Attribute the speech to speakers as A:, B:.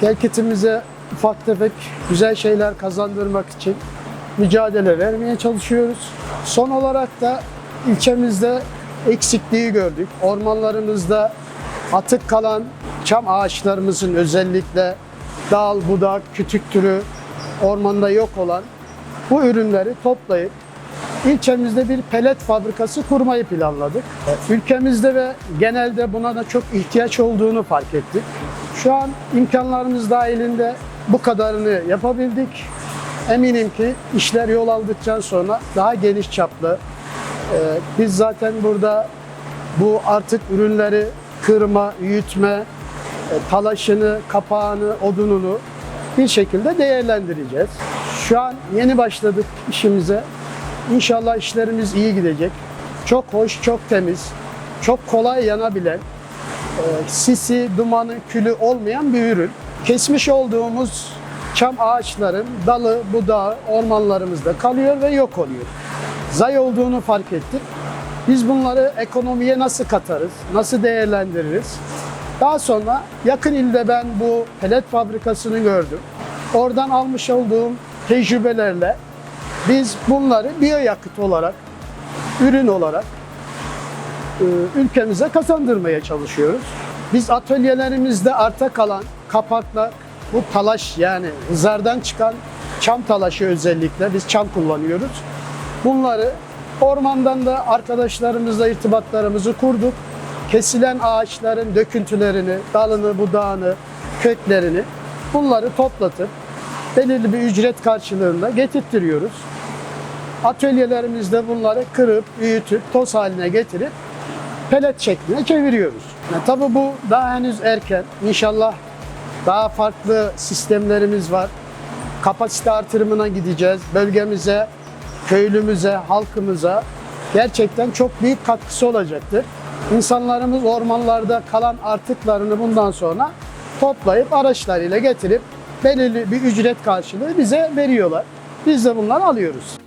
A: Gelkitimize ufak tefek güzel şeyler kazandırmak için mücadele vermeye çalışıyoruz. Son olarak da ilçemizde eksikliği gördük. Ormanlarımızda atık kalan çam ağaçlarımızın özellikle dal, budak, kütük türü ormanda yok olan bu ürünleri toplayıp ilçemizde bir pelet fabrikası kurmayı planladık. Ülkemizde ve genelde buna da çok ihtiyaç olduğunu fark ettik. Şu an imkanlarımız dahilinde bu kadarını yapabildik. Eminim ki işler yol aldıktan sonra daha geniş çaplı. e, Biz zaten burada bu artık ürünleri kırma, üyütme, e, talaşını, kapağını, odununu bir şekilde değerlendireceğiz. Şu an yeni başladık işimize. İnşallah işlerimiz iyi gidecek. Çok hoş, çok temiz, çok kolay yanabilen, sisi, dumanı, külü olmayan bir ürün. Kesmiş olduğumuz çam ağaçların dalı, budağı ormanlarımızda kalıyor ve yok oluyor. Zay olduğunu fark ettik. Biz bunları ekonomiye nasıl katarız, nasıl değerlendiririz? Daha sonra yakın ilde ben bu pelet fabrikasını gördüm. Oradan almış olduğum tecrübelerle biz bunları biyoyakıt olarak, ürün olarak e, ülkemize kazandırmaya çalışıyoruz. Biz atölyelerimizde arta kalan kapaklar, bu talaş yani hızardan çıkan çam talaşı özellikle biz çam kullanıyoruz. Bunları ormandan da arkadaşlarımızla irtibatlarımızı kurduk. Kesilen ağaçların döküntülerini, dalını, budağını, köklerini bunları toplatıp belirli bir ücret karşılığında getirtiyoruz. Atölyelerimizde bunları kırıp, büyütüp, toz haline getirip pelet şekline çeviriyoruz. Yani tabii bu daha henüz erken. İnşallah daha farklı sistemlerimiz var. Kapasite artırımına gideceğiz. Bölgemize, köylümüze, halkımıza gerçekten çok büyük katkısı olacaktır. İnsanlarımız ormanlarda kalan artıklarını bundan sonra toplayıp araçlarıyla getirip belirli bir ücret karşılığı bize veriyorlar. Biz de bunları alıyoruz.